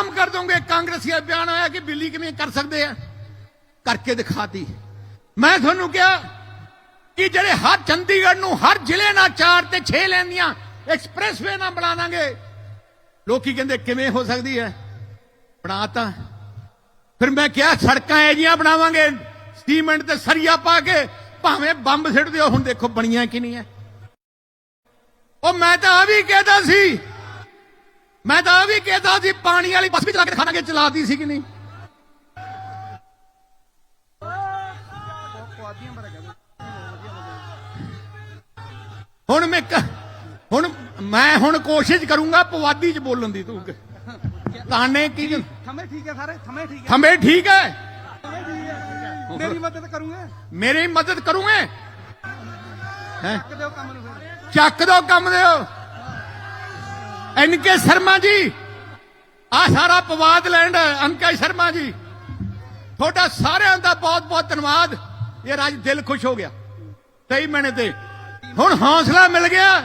ਬਦਨਾਮ ਕਰ ਦੋਗੇ? ਕਾਂਗਰਸੀ ਦਾ ਬਿਆਨ ਆਇਆ ਕਿ ਬਿੱਲੀ ਕਿਵੇਂ ਕਰ ਸਕਦੇ ਆ? ਕਰਕੇ ਦਿਖਾਤੀ। ਮੈਂ ਤੁਹਾਨੂੰ ਕਿਹਾ ਕਿ ਜਿਹੜੇ ਹਰ ਚੰਡੀਗੜ੍ਹ ਨੂੰ ਹਰ ਜ਼ਿਲ੍ਹੇ ਨਾਲ 4 ਤੇ 6 ਲੈਂਦੀਆਂ ਐਕਸਪ੍ਰੈਸਵੇ ਨਾਲ ਬਣਾ ਦਾਂਗੇ। ਲੋਕੀ ਕਹਿੰਦੇ, ਕਿਵੇਂ ਹੋ ਸਕਦੀ ਹੈ? ਬਣਾਤਾ ਫਿਰ ਮੈਂ ਕਿਹਾ, ਸੜਕਾਂ ਇਹ ਜੀਆਂ ਬਣਾਵਾਂਗੇ। ਸੀਮੈਂਟ ਤੇ ਸਰੀਆ ਪਾ ਕੇ ਭਾਵੇਂ ਬੰਬ ਸਿੱਟ ਦਿਓ। ਹੁਣ ਦੇਖੋ ਬਣੀਆਂ ਕਿ ਨਹੀਂ ਹੈ? ਉਹ ਮੈਂ ਤਾਂ ਆ ਵੀ ਕਹਿਦਾ ਸੀ ਮੈਂ ਤਾਂ ਵੀ ਕਹਿਦਾ ਸੀ ਪਾਣੀ ਵਾਲੀ ਬੱਸ ਵੀ ਚਲਾ ਕੇ ਦਿਖਾਣਾਗੇ ਚਲਾਦੀ ਸੀ ਕਿ ਨਹੀਂ। ਹੁਣ ਮੈਂ ਹੁਣ ਮੈਂ ਹੁਣ ਕੋਸ਼ਿਸ਼ ਕਰੂੰਗਾ ਪਵਾਦੀ ਚ ਬੋਲਣ ਦੀ ਤੂੰ ਤਾਨੇ ਕੀ ਥਮੇ ਠੀਕ ਹੈ ਸਾਰੇ ਥਮੇ ਠੀਕ ਹੈ। ਥਮੇ ਠੀਕ ਹੈ। ਮੇਰੀ ਮਦਦ ਕਰੂੰਗੇ। ਮੇਰੀ ਮਦਦ ਕਰੂਗੇ? ਹੈ? ਕਿ ਦਿਓ ਕੰਮ ਨੂੰ ਫਿਰ। ਚੱਕ ਦੋ ਕੰਮ ਦਿਓ ਐਨਕੇ ਸ਼ਰਮਾ ਜੀ। ਆ ਸਾਰਾ ਪਵਾਦ ਲੈਂਡ ਅੰਕਾ ਸ਼ਰਮਾ ਜੀ। ਤੁਹਾਡਾ ਸਾਰਿਆਂ ਦਾ ਬਹੁਤ ਬਹੁਤ ਧੰਨਵਾਦ। ਇਹ ਅੱਜ ਦਿਲ ਖੁਸ਼ ਹੋ ਗਿਆ। 23 ਮਹੀਨੇ ਤੇ। ਹੁਣ ਹੌਸਲਾ ਮਿਲ ਗਿਆ।